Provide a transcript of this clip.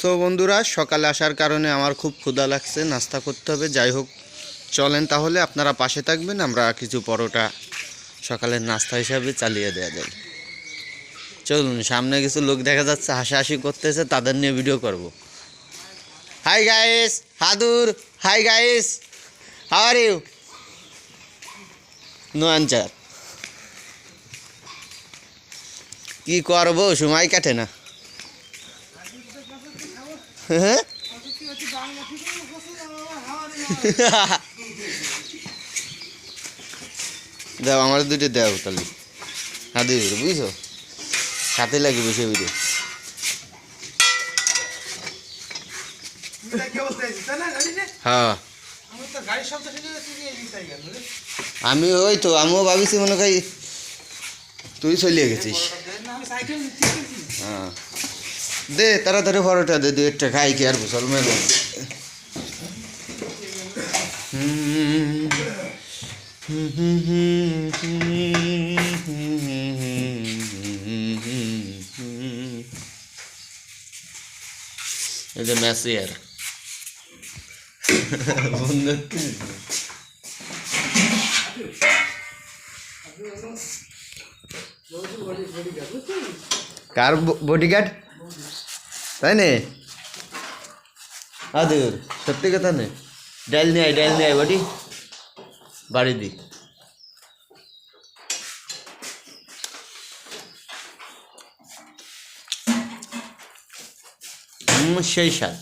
So বন্ধুরা, সকালে আসার কারণে আমার খুব ক্ষুধা লাগছে, নাস্তা করতে হবে। যাই হোক, চলেন তাহলে, আপনারা পাশে থাকবেন, আমরা কিছু পরোটা সকালের নাস্তা হিসাবে চালিয়ে দেওয়া যায় চলুন, সামনে কিছু লোক দেখা যাচ্ছে, হাসাহাসি করতেছে, তাদের নিয়ে ভিডিও করব। Hi guys হাদুর hi guys are you know answer কি করব, সময় কাটে না। হ্যাঁ? দাও আমার দুটো দাও তাহলে। হ্যাঁ হাতে বুঝছ? সাথে লাগে বসে বুঝে হ্যাঁ। আমি ওই তো, আমিও ভাবিছি মনে করি তুই চলিয়ে গেছিস। হ্যাঁ। দে তাড়াতাড়ি পরোটা দে দু একটা খাই কি আর মুসলমান এই যে মেসি আর কার বডিগার্ড তাই নে? আদুর, সত্যি কথা নে? ডাল নিয়ে আয়, ডাল নিয়ে আয় বাড়ি বাড়ি দি। সেই স্বাদ।